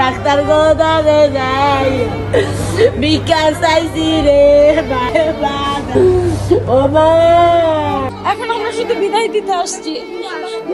Doctor গোদারে যাই বিকাশ চাইছি রে ও মা। এখন আমরা শুধু বিদায় দিতে আসছি।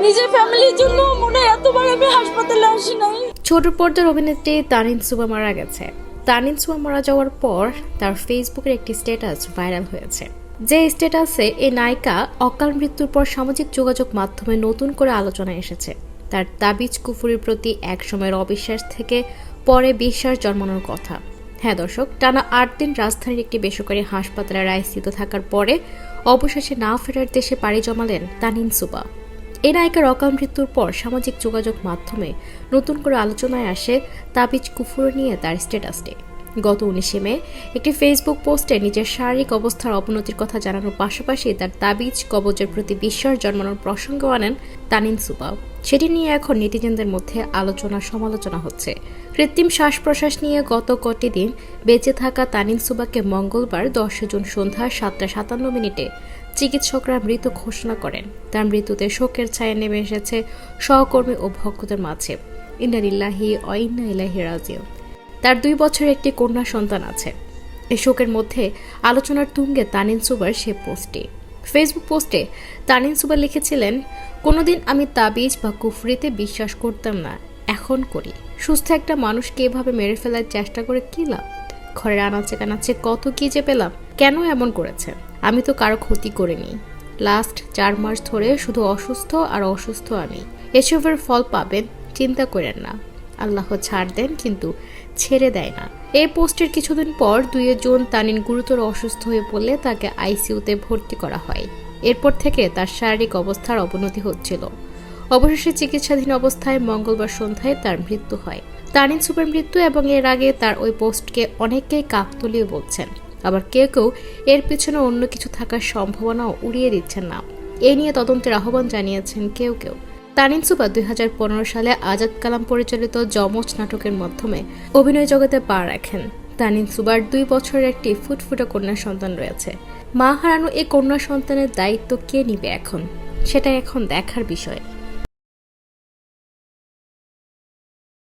নিজের ফ্যামিলির জন্য মনে এতবার আমি হাসপাতালে আসি নাই। ছোট পর্দার অভিনেত্রী তানিন সুবা মারা গেছে। তানিন সুবা মারা যাওয়ার পর তার ফেসবুকের একটি স্ট্যাটাস ভাইরাল হয়েছে। যে স্ট্যাটাসে এই নায়িকা অকাল মৃত্যুর পর সামাজিক যোগাযোগ মাধ্যমে নতুন করে আলোচনায় এসেছে। তার তাবিজ কুফুরির প্রতি এক সময়ের অবিশ্বাস থেকে পরে বিশ্বাস জন্মানোর কথা। হ্যাঁ দর্শক, টানা আট দিন রাজধানীর একটি বেসরকারি হাসপাতালে আইসিইউতে থাকার পরে অবশেষে না ফেরার দেশে পাড়ি জমালেন তানিন সুবা। এই নায়িকার অকাল মৃত্যুর পর সামাজিক যোগাযোগ মাধ্যমে নতুন করে আলোচনায় আসে তাবিজ কুফুর নিয়ে তার স্ট্যাটাসটি। গত উনিশে মে, একটি ফেসবুক পোস্টে নিজের শারীরিক অবস্থার অবনতির কথা জানানোর পাশাপাশি তার তাবিজ কবজের প্রতি বিশ্বাস জন্মানোর প্রসঙ্গ আনেন তানিন সুবা সেটি নিয়ে এখন নেটিজেনদের মধ্যে আলোচনা সমালোচনা হচ্ছে। কৃত্রিম শ্বাস প্রশ্বাস নিয়ে গত কটি দিন বেঁচে থাকা তানিন সুবাকে মঙ্গলবার দশ জুন সন্ধ্যা সাতটা সাতান্ন মিনিটে চিকিৎসকরা মৃত ঘোষণা করেন। তার মৃত্যুতে শোকের ছায়া নেমে এসেছে সহকর্মী ও ভক্তদের মাঝে। ইন্নারিল্লাহি অইন্না ইলাহি রাজিও তার দুই বছরের একটি কন্যা সন্তান আছে। এই শোকের মধ্যে আলোচনার তুঙ্গে তানিন সুবার সে পোস্টে। ফেসবুক পোস্টে তানিন সুবার লিখেছিলেন, কোনোদিন আমি তাবিজ বা কুফরিতে বিশ্বাস করতাম না। এখন করি। সুস্থ একটা মানুষকে এভাবে মেরে ফেলার চেষ্টা করে কি লাভ? ঘরের আনাচে কানাচে কত কি যে পেলাম। কেন এমন করেছে? আমি তো কারও ক্ষতি করিনি। লাস্ট চার মাস ধরে শুধু অসুস্থ আর অসুস্থ আমি। এসবের ফল পাবেন, চিন্তা করেন না। আল্লাহ ছাড় দেন, কিন্তু ছেড়ে দেয় না। এই পোস্টের কিছুদিন পর দুই জুন তানিন গুরুতর অসুস্থ হয়ে পড়লে তাকে আইসিইউতে ভর্তি করা হয়। এরপর থেকে তার শারীরিক অবস্থার অবনতি হচ্ছিল। অবশেষে চিকিৎসাধীন অবস্থায় মঙ্গলবার সন্ধ্যায় তার মৃত্যু হয়। তানিন সুপের মৃত্যু এবং এর আগে তার ওই পোস্টকে অনেকেই কাকতলিয়ে বলছেন। আবার কেউ কেউ এর পিছনে অন্য কিছু থাকার সম্ভাবনাও উড়িয়ে দিচ্ছেন না। এ নিয়ে তদন্তের আহ্বান জানিয়েছেন কেউ কেউ। তানিন সুবা দুই সালে আজাদ কালাম পরিচালিত যমজ নাটকের মাধ্যমে অভিনয় জগতে পা রাখেন। তানিন সুবার দুই বছরের একটি ফুটফুটে কন্যা সন্তান রয়েছে। মা হারানো এই কন্যা সন্তানের দায়িত্ব কে নিবে এখন? সেটা এখন দেখার বিষয়।